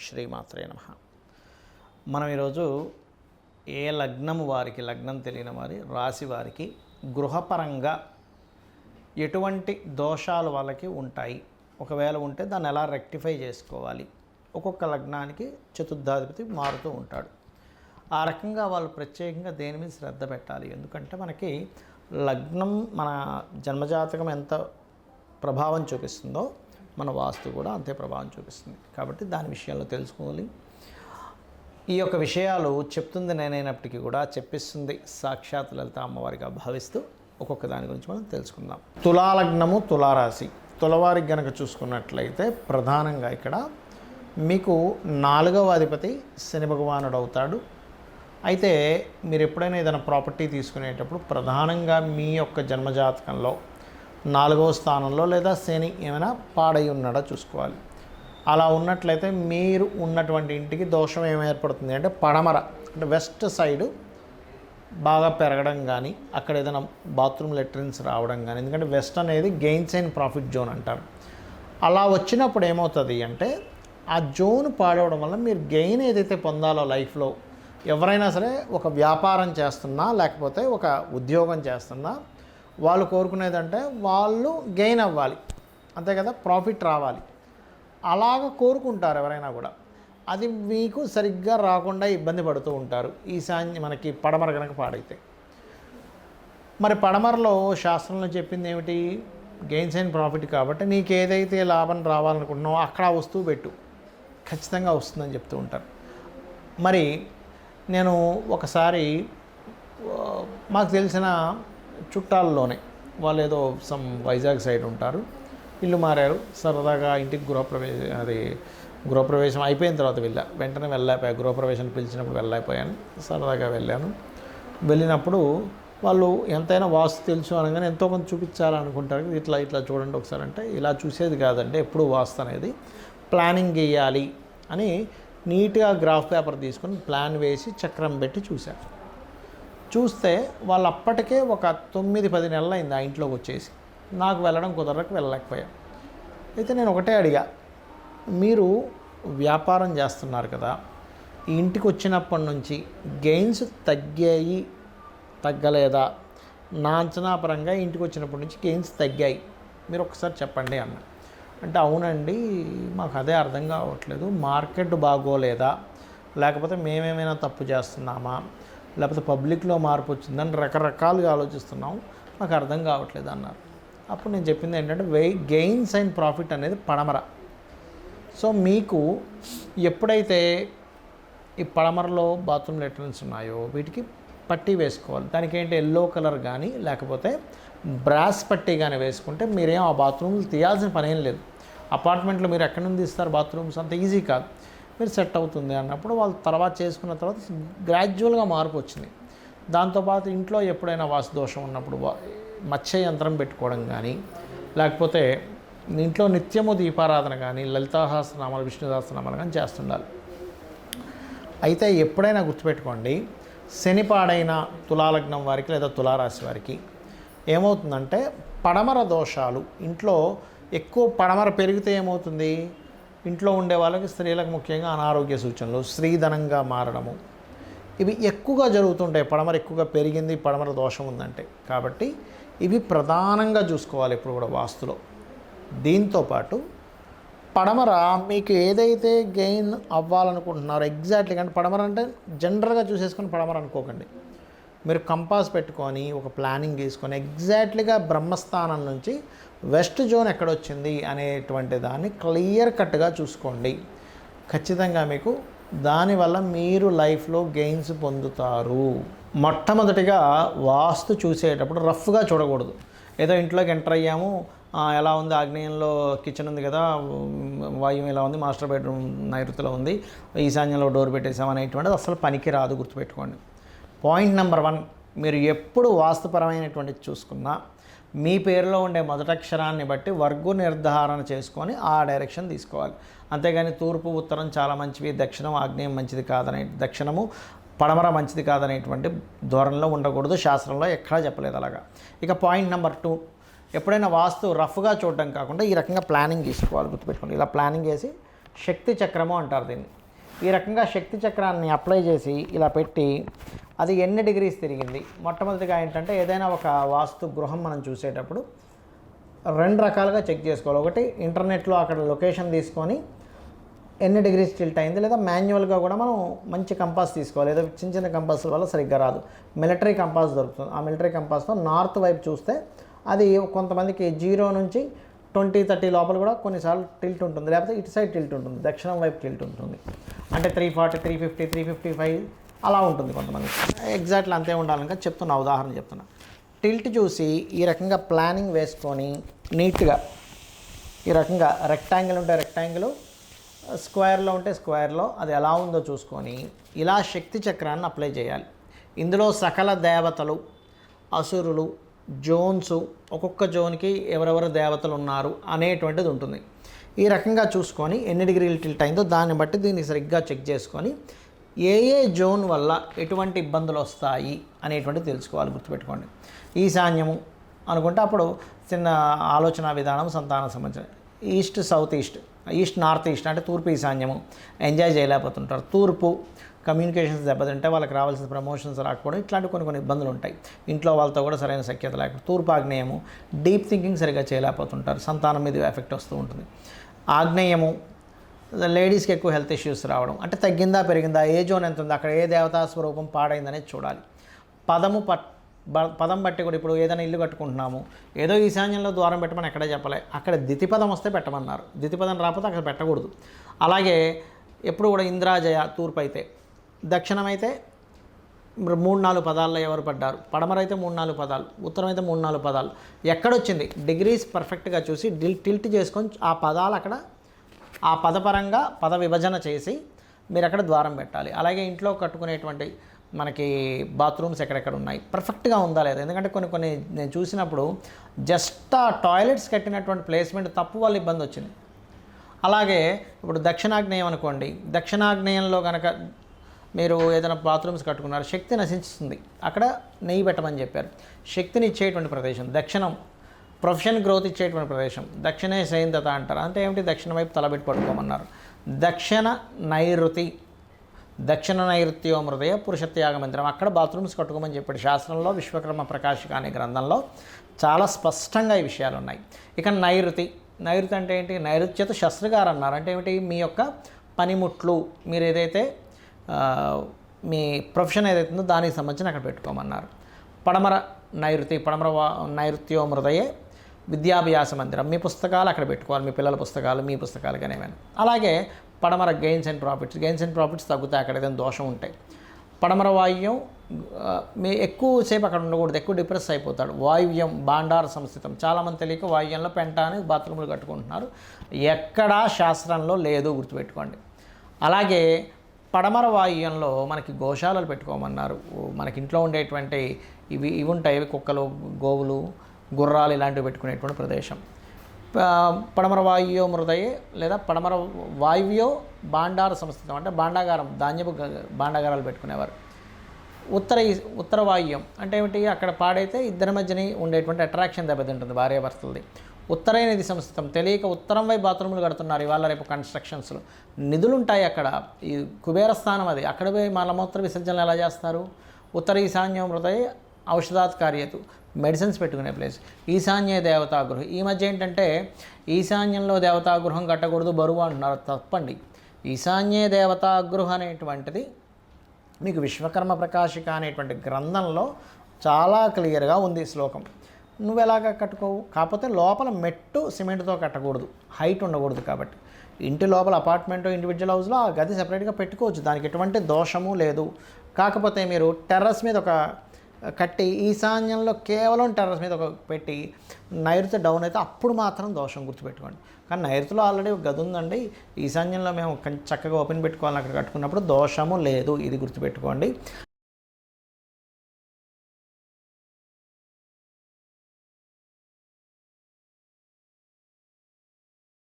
శ్రీమాత్రే నమ. మనం ఈరోజు ఏ లగ్నం వారికి లగ్నం తెలియని వారి రాశి వారికి గృహపరంగా ఎటువంటి దోషాలు వాళ్ళకి ఉంటాయి? ఒకవేళ ఉంటే దాన్ని ఎలా రెక్టిఫై చేసుకోవాలి? ఒక్కొక్క లగ్నానికి చతుర్థాధిపతి మారుతూ ఉంటాడు. ఆ రకంగా వాళ్ళు ప్రత్యేకంగా దేని మీద శ్రద్ధ పెట్టాలి? ఎందుకంటే మనకి లగ్నం మన జన్మజాతకం ఎంత ప్రభావం చూపిస్తుందో మన వాస్తు కూడా అంతే ప్రభావం చూపిస్తుంది. కాబట్టి దాని విషయాల్లో తెలుసుకోవాలి. ఈ యొక్క విషయాలు చెప్తుంది నేనైనప్పటికీ కూడా చెప్పిస్తుంది సాక్షాత్ లలిత అమ్మవారిగా భావిస్తూ ఒక్కొక్క దాని గురించి మనం తెలుసుకుందాం. తులాలగ్నము తులారాశి. తులవారికి గనక చూసుకున్నట్లయితే ప్రధానంగా ఇక్కడ మీకు నాలుగవ అధిపతి శని భగవానుడు అవుతాడు. అయితే మీరు ఎప్పుడైనా ఏదైనా ప్రాపర్టీ తీసుకునేటప్పుడు ప్రధానంగా మీ యొక్క జన్మజాతకంలో నాలుగవ స్థానంలో లేదా శని ఏమైనా పాడై ఉన్నాడో చూసుకోవాలి. అలా ఉన్నట్లయితే మీరు ఉన్నటువంటి ఇంటికి దోషం ఏమి ఏర్పడుతుంది అంటే పడమర అంటే వెస్ట్ సైడు బాగా పెరగడం కానీ అక్కడ ఏదైనా బాత్రూమ్ లెట్రిన్స్ రావడం కానీ ఎందుకంటే వెస్ట్ అనేది గెయిన్స్ అండ్ ప్రాఫిట్ జోన్ అంటారు. అలా వచ్చినప్పుడు ఏమవుతుంది అంటే ఆ జోన్ పాడవడం వల్ల మీరు గెయిన్ ఏదైతే పొందాలో లైఫ్లో ఎవరైనా సరే ఒక వ్యాపారం చేస్తున్నా లేకపోతే ఒక ఉద్యోగం చేస్తున్నా వాళ్ళు కోరుకునేదంటే వాళ్ళు గెయిన్ అవ్వాలి. అంతే కదా? ప్రాఫిట్ రావాలి. అలాగ కోరుకుంటారు ఎవరైనా కూడా. అది మీకు సరిగ్గా రాకుండా ఇబ్బంది పడుతూ ఉంటారు. ఈశాన్య మనకి పడమర కనుక పాడైతే. మరి పడమరలో శాస్త్రంలో చెప్పింది ఏమిటి? గెయిన్స్ అండ్ ప్రాఫిట్ కాబట్టి నీకు ఏదైతే లాభం రావాలనుకుంటున్నావో అక్కడ వస్తువు పెట్టు. ఖచ్చితంగా వస్తుందని చెప్తూ ఉంటారు. మరి నేను ఒకసారి మాకు తెలిసిన చుట్టాల్లోనే వాళ్ళు ఏదో సమ్ వైజాగ్ సైడ్ ఉంటారు. ఇల్లు మారారు. సరదాగా ఇంటికి గృహప్రవేశం అది గృహప్రవేశం అయిపోయిన తర్వాత వెళ్ళా. వెంటనే వెళ్ళలేకపోయా గృహప్రవేశం పిలిచినప్పుడు వెళ్ళలేకపోయాను. సరదాగా వెళ్ళాను. వెళ్ళినప్పుడు వాళ్ళు ఎంతైనా వాస్తు తెలుసు అనగానే ఎంతో కొంత చూపించాలనుకుంటారు ఇట్లా ఇట్లా చూడండి ఒకసారి అంటే ఇలా చూసేది కాదండి. ఎప్పుడు వాస్తు అనేది ప్లానింగ్ వేయాలి అని నీట్గా గ్రాఫ్ పేపర్ తీసుకొని ప్లాన్ వేసి చక్రం పెట్టి చూశారు చూస్తే వాళ్ళు అప్పటికే ఒక తొమ్మిది పది నెలలు అయింది ఆ ఇంట్లోకి వచ్చేసి. నాకు వెళ్ళడం కుదరక వెళ్ళలేకపోయా అయితే నేను ఒకటే అడిగా మీరు వ్యాపారం చేస్తున్నారు కదా ఈ ఇంటికి వచ్చినప్పటి నుంచి గెయిన్స్ తగ్గాయి తగ్గలేదా? నా అంచనా పరంగా ఇంటికి వచ్చినప్పటి నుంచి గెయిన్స్ తగ్గాయి. మీరు ఒకసారి చెప్పండి అన్న. అంటే అవునండి మాకు అదే అర్థం కావట్లేదు. మార్కెట్ బాగోలేదా? లేకపోతే మేమేమైనా తప్పు చేస్తున్నామా? లేకపోతే పబ్లిక్లో మార్పు వచ్చిందని రకరకాలుగా ఆలోచిస్తున్నాం. మాకు అర్థం కావట్లేదు అన్నారు. అప్పుడు నేను చెప్పింది ఏంటంటే వెయి గెయిన్స్ అండ్ ప్రాఫిట్ అనేది పడమర. సో మీకు ఎప్పుడైతే ఈ పడమరలో బాత్రూమ్ లెటర్న్స్ ఉన్నాయో వీటికి పట్టీ వేసుకోవాలి. దానికి ఏంటి? ఎల్లో కలర్ కానీ లేకపోతే బ్రాస్ పట్టీ కానీ వేసుకుంటే మీరేం ఆ బాత్రూమ్లు తీయాల్సిన పని ఏం లేదు అపార్ట్మెంట్లో మీరు ఎక్కడి నుండి ఇస్తారు బాత్రూమ్స్ అంత ఈజీ కాదు. మీరు సెట్ అవుతుంది అన్నప్పుడు వాళ్ళు తర్వాత చేసుకున్న తర్వాత గ్రాడ్యువల్గా మార్పు వచ్చింది. దాంతోపాటు ఇంట్లో ఎప్పుడైనా వాసుదోషం ఉన్నప్పుడు మత్స్య యంత్రం పెట్టుకోవడం కానీ లేకపోతే ఇంట్లో నిత్యము దీపారాధన కానీ లలితాహాసనామాలు విష్ణు సహస్రనామాలు కానీ చేస్తుండాలి. అయితే ఎప్పుడైనా గుర్తుపెట్టుకోండి శనిపాడైన తులాలగ్నం వారికి లేదా తులారాశి వారికి ఏమవుతుందంటే పడమర దోషాలు ఇంట్లో ఎక్కువ పడమర పెరిగితే ఏమవుతుంది? ఇంట్లో ఉండే వాళ్ళకి స్త్రీలకు ముఖ్యంగా అనారోగ్య సూచనలు స్త్రీధనంగా మారడము. ఇవి ఎక్కువగా జరుగుతుంటాయి. పడమర ఎక్కువగా పెరిగింది పడమర దోషం ఉందంటే. కాబట్టి ఇవి ప్రధానంగా చూసుకోవాలి ఇప్పుడు కూడా వాస్తులో. దీంతోపాటు పడమర మీకు ఏదైతే గెయిన్ అవ్వాలనుకుంటున్నారో ఎగ్జాక్ట్లీ కానీ పడమర అంటే జనరల్గా చూసేసుకొని పడమర అనుకోకండి. మీరు కంపాస్ పెట్టుకొని ఒక ప్లానింగ్ తీసుకొని ఎగ్జాక్ట్లీగా బ్రహ్మస్థానం నుంచి వెస్ట్ జోన్ ఎక్కడొచ్చింది అనేటువంటి దాన్ని క్లియర్ కట్గా చూసుకోండి. ఖచ్చితంగా మీకు దానివల్ల మీరు లైఫ్లో గెయిన్స్ పొందుతారు. మొట్టమొదటిగా వాస్తు చూసేటప్పుడు రఫ్గా చూడకూడదు. ఏదో ఇంట్లోకి ఎంటర్ అయ్యాము ఎలా ఉంది ఆగ్నేయంలో కిచెన్ ఉంది కదా వాయువు ఎలా ఉంది మాస్టర్ బెడ్రూమ్ నైరుతిలో ఉంది ఈశాన్యంలో డోర్ పెట్టేసాం అనేటువంటిది అసలు పనికి రాదు గుర్తుపెట్టుకోండి. పాయింట్ నెంబర్ వన్ మీరు ఎప్పుడు వాస్తుపరమైనటువంటిది చూసుకున్నా మీ పేరులో ఉండే మొదటక్షరాన్ని బట్టి వర్గు నిర్ధారణ చేసుకొని ఆ డైరెక్షన్ తీసుకోవాలి. అంతేగాని తూర్పు ఉత్తరం చాలా మంచివి దక్షిణం ఆగ్నేయం మంచిది కాదనే దక్షిణము పడమర మంచిది కాదనేటువంటి ధోరణిలో ఉండకూడదు శాస్త్రంలో ఎక్కడా చెప్పలేదు అలాగా. ఇక పాయింట్ నెంబర్ టూ ఎప్పుడైనా వాస్తు రఫ్గా చూడడం కాకుండా ఈ రకంగా ప్లానింగ్ తీసుకోవాలి గుర్తుపెట్టుకోండి. ఇలా ప్లానింగ్ వేసి శక్తి చక్రము అంటారు దీన్ని. ఈ రకంగా శక్తి చక్రాన్ని అప్లై చేసి ఇలా పెట్టి అది ఎన్ని డిగ్రీస్ తిరిగింది? మొట్టమొదటిగా ఏంటంటే ఏదైనా ఒక వాస్తు గృహం మనం చూసేటప్పుడు రెండు రకాలుగా చెక్ చేసుకోవాలి. ఒకటి ఇంటర్నెట్లో అక్కడ లొకేషన్ తీసుకొని ఎన్ని డిగ్రీస్ టిల్ట్ అయింది లేదా మాన్యువల్గా కూడా మనం మంచి కంపాస్ తీసుకోవాలి. ఏదో చిన్న చిన్న కంపాస్ల వల్ల సరిగ్గా రాదు. మిలిటరీ కంపాస్ దొరుకుతుంది. ఆ మిలిటరీ కంపాస్తో నార్త్ వైపు చూస్తే అది కొంతమందికి జీరో నుంచి ట్వంటీ థర్టీ లోపల కూడా కొన్నిసార్లు టిల్ట్ ఉంటుంది. లేకపోతే ఇటు సైడ్ టిల్ట్ ఉంటుంది. దక్షిణం వైపు టిల్ట్ ఉంటుంది. అంటే three forty three fifty three fifty five అలా ఉంటుంది కొంతమంది. ఎగ్జాక్ట్లీ అంతే ఉండాలని చెప్తున్నా ఉదాహరణ చెప్తున్నా. టిల్ట్ చూసి ఈ రకంగా ప్లానింగ్ వేసుకొని నీట్గా ఈ రకంగా రెక్టాంగిల్ ఉంటే రెక్టాంగిల్ స్క్వేర్లో ఉంటే స్క్వేర్లో అది ఎలా ఉందో చూసుకొని ఇలా శక్తి చక్రాన్ని అప్లై చేయాలి. ఇందులో సకల దేవతలు అసురులు జోన్స్ ఒక్కొక్క జోన్కి ఎవరెవరు దేవతలు ఉన్నారు అనేటువంటిది ఉంటుంది. ఈ రకంగా చూసుకొని ఎన్ని డిగ్రీలు టిల్ట్ అయిందో దాన్ని బట్టి దీన్ని సరిగ్గా చెక్ చేసుకొని ఏ ఏ జోన్ వల్ల ఎటువంటి ఇబ్బందులు వస్తాయి అనేటువంటిది తెలుసుకోవాలి గుర్తుపెట్టుకోండి. ఈశాన్యము అనుకుంటే అప్పుడు చిన్న ఆలోచన విధానం సంతానం సంబంధించిన east south east east north east అంటే తూర్పు ఈశాన్యము ఎంజాయ్ చేయలేకపోతుంటారు. తూర్పు కమ్యూనికేషన్స్ దెబ్బతింటే వాళ్ళకి రావాల్సిన ప్రమోషన్స్ రాకపోవడం ఇట్లాంటి కొన్ని కొన్ని ఇబ్బందులు ఉంటాయి. ఇంట్లో వాళ్ళతో కూడా సరైన సఖ్యత లేకపోతే తూర్పు ఆగ్నేయము డీప్ థింకింగ్ సరిగ్గా చేయలేకపోతుంటారు. సంతానం మీద ఎఫెక్ట్ వస్తూ ఉంటుంది. ఆగ్నేయము లేడీస్కి ఎక్కువ హెల్త్ ఇష్యూస్ రావడం అంటే తగ్గిందా పెరిగిందా ఏ జోన్ ఎంత ఉంది అక్కడ ఏ దేవతా స్వరూపం పాడైందనేది చూడాలి. పదము పట్ బ- పదం బట్టి కూడా ఇప్పుడు ఏదైనా ఇల్లు కట్టుకుంటున్నాము ఏదో ఈశాన్యంలో ద్వారం పెట్టమని ఎక్కడే చెప్పలే. అక్కడ దితిపదం వస్తే పెట్టమన్నారు. దితిపదం రాకపోతే అక్కడ పెట్టకూడదు. అలాగే ఎప్పుడు కూడా ఇంద్రాజయ తూర్పు అయితే దక్షిణమైతే మూడు నాలుగు పదాల్లో ఎవరు పడ్డారు? పడమరైతే మూడు నాలుగు పదాలు ఉత్తరం అయితే మూడు నాలుగు పదాలు. ఎక్కడొచ్చింది? డిగ్రీస్ పర్ఫెక్ట్గా చూసి డిల్ టిల్ట్ చేసుకొని ఆ పదాలు అక్కడ ఆ పదపరంగా పద విభజన చేసి మీరు అక్కడ ద్వారం పెట్టాలి. అలాగే ఇంట్లో కట్టుకునేటువంటి మనకి బాత్రూమ్స్ ఎక్కడెక్కడ ఉన్నాయి? పర్ఫెక్ట్గా ఉందా లేదా? ఎందుకంటే కొన్ని కొన్ని నేను చూసినప్పుడు జస్ట్ ఆ టాయిలెట్స్ కట్టినటువంటి ప్లేస్మెంట్ తప్పు వల్ల ఇబ్బంది వచ్చింది. అలాగే ఇప్పుడు దక్షిణాగ్నేయం అనుకోండి దక్షిణాగ్నేయంలో కనుక మీరు ఏదైనా బాత్రూమ్స్ కట్టుకున్నారు శక్తి నశిస్తుంది అక్కడ నెయ్యి పెట్టమని చెప్పారు. శక్తిని ఇచ్చేటువంటి ప్రదేశం దక్షిణం. ప్రొఫెషన్ గ్రోత్ ఇచ్చేటువంటి ప్రదేశం. దక్షిణే సైంధత అంటారు. అంటే ఏమిటి? దక్షిణ వైపు తలబెట్టి పడుకోమన్నారు దక్షిణ నైరుతి. దక్షిణ నైరుత్యో హృదయ పురుషత్యాగ మందిరం. అక్కడ బాత్రూమ్స్ కట్టుకోమని చెప్పాడు శాస్త్రంలో విశ్వకర్మ ప్రకాశిక అనే గ్రంథంలో. చాలా స్పష్టంగా ఈ విషయాలు ఉన్నాయి. ఇక నైరుతి. నైరుతి అంటే ఏంటి? నైరుత్యత శస్త్రగారు అన్నారు. అంటే ఏమిటి? మీ యొక్క పనిముట్లు. మీరు ఏదైతే మీ ప్రొఫెషన్ ఏదైతే ఉందో దానికి సంబంధించిన అక్కడ పెట్టుకోమన్నారు. పడమర నైరుతి పడమర వా- నైరుత్యో మృదయే విద్యాభ్యాస మందిరం. మీ పుస్తకాలు అక్కడ పెట్టుకోవాలి మీ పిల్లల పుస్తకాలు మీ పుస్తకాలు కానీ ఏమైనా అలాగే పడమర gains and profits gains and profits తగ్గుతాయి అక్కడ ఏదైనా దోషం ఉంటాయి పడమర వాయువ్యం మీ ఎక్కువసేపు అక్కడ ఉండకూడదు ఎక్కువ డిప్రెస్ అయిపోతాడు. వాయువ్యం బాండార సంస్థితం. చాలామంది తెలియక వాయువ్యంలో పెంట బాత్రూములు కట్టుకుంటున్నారు. ఎక్కడా శాస్త్రంలో లేదు గుర్తుపెట్టుకోండి. అలాగే పడమర వాయువ్యంలో మనకి గోశాలలు పెట్టుకోమన్నారు. మనకి ఇంట్లో ఉండేటువంటి ఇవి ఇవి ఉంటాయి. ఇవి కుక్కలు గోవులు గుర్రాలు ఇలాంటివి పెట్టుకునేటువంటి ప్రదేశం. పడమర వాయువ్యో మృదయే లేదా పడమర వాయువ్యో బాండార సంస్థితం అంటే బాండాగారం ధాన్యపు బాండాగారాలు పెట్టుకునేవారు. ఉత్తర ఈ- ఉత్తర వాయువ్యం అంటే ఏమిటి? అక్కడ పాడైతే ఇద్దరి మధ్యని ఉండేటువంటి అట్రాక్షన్ దెబ్బతింటుంది భార్యాభర్తలది. ఉత్తరైన ఇది సంస్థితం తెలియక ఉత్తరం వైపు బాత్రూములు కడుతున్నారు ఇవాళ రేపు కన్స్ట్రక్షన్స్లో. నిధులు ఉంటాయి అక్కడ. ఈ కుబేర స్థానం అది. అక్కడ పోయి మలమూత్ర విసర్జనలు ఎలా చేస్తారు? ఉత్తర ఈశాన్యం హృదయ ఔషధాత్ కార్యతు మెడిసిన్స్ పెట్టుకునే ప్లేస్. ఈశాన్య దేవతాగృహం. ఈ మధ్య ఏంటంటే ఈశాన్యంలో దేవతాగృహం కట్టకూడదు బరువు అంటున్నారు. తప్పండి. ఈశాన్య దేవతాగృహం అనేటువంటిది మీకు విశ్వకర్మ ప్రకాశిక అనేటువంటి గ్రంథంలో చాలా క్లియర్గా ఉంది శ్లోకం. నువ్వు ఎలాగ కట్టుకోవు? కాకపోతే లోపల మెట్టు సిమెంట్తో కట్టకూడదు. హైట్ ఉండకూడదు కాబట్టి. ఇంటి లోపల అపార్ట్మెంట్ ఇండివిజువల్ హౌస్లో ఆ గది సెపరేట్గా పెట్టుకోవచ్చు. దానికి ఎటువంటి దోషము లేదు. కాకపోతే మీరు టెర్రస్ మీద ఒక కట్టి ఈశాన్యంలో కేవలం టెర్రస్ మీద ఒక పెట్టి నైరుతి డౌన్ అయితే అప్పుడు మాత్రం దోషం గుర్తుపెట్టుకోండి. కానీ నైరుతిలో ఆల్రెడీ ఒక గది ఉందండి. ఈశాన్యంలో మేము చక్కగా ఓపెన్ పెట్టుకోవాలని అక్కడ కట్టుకున్నప్పుడు దోషము లేదు. ఇది గుర్తుపెట్టుకోండి.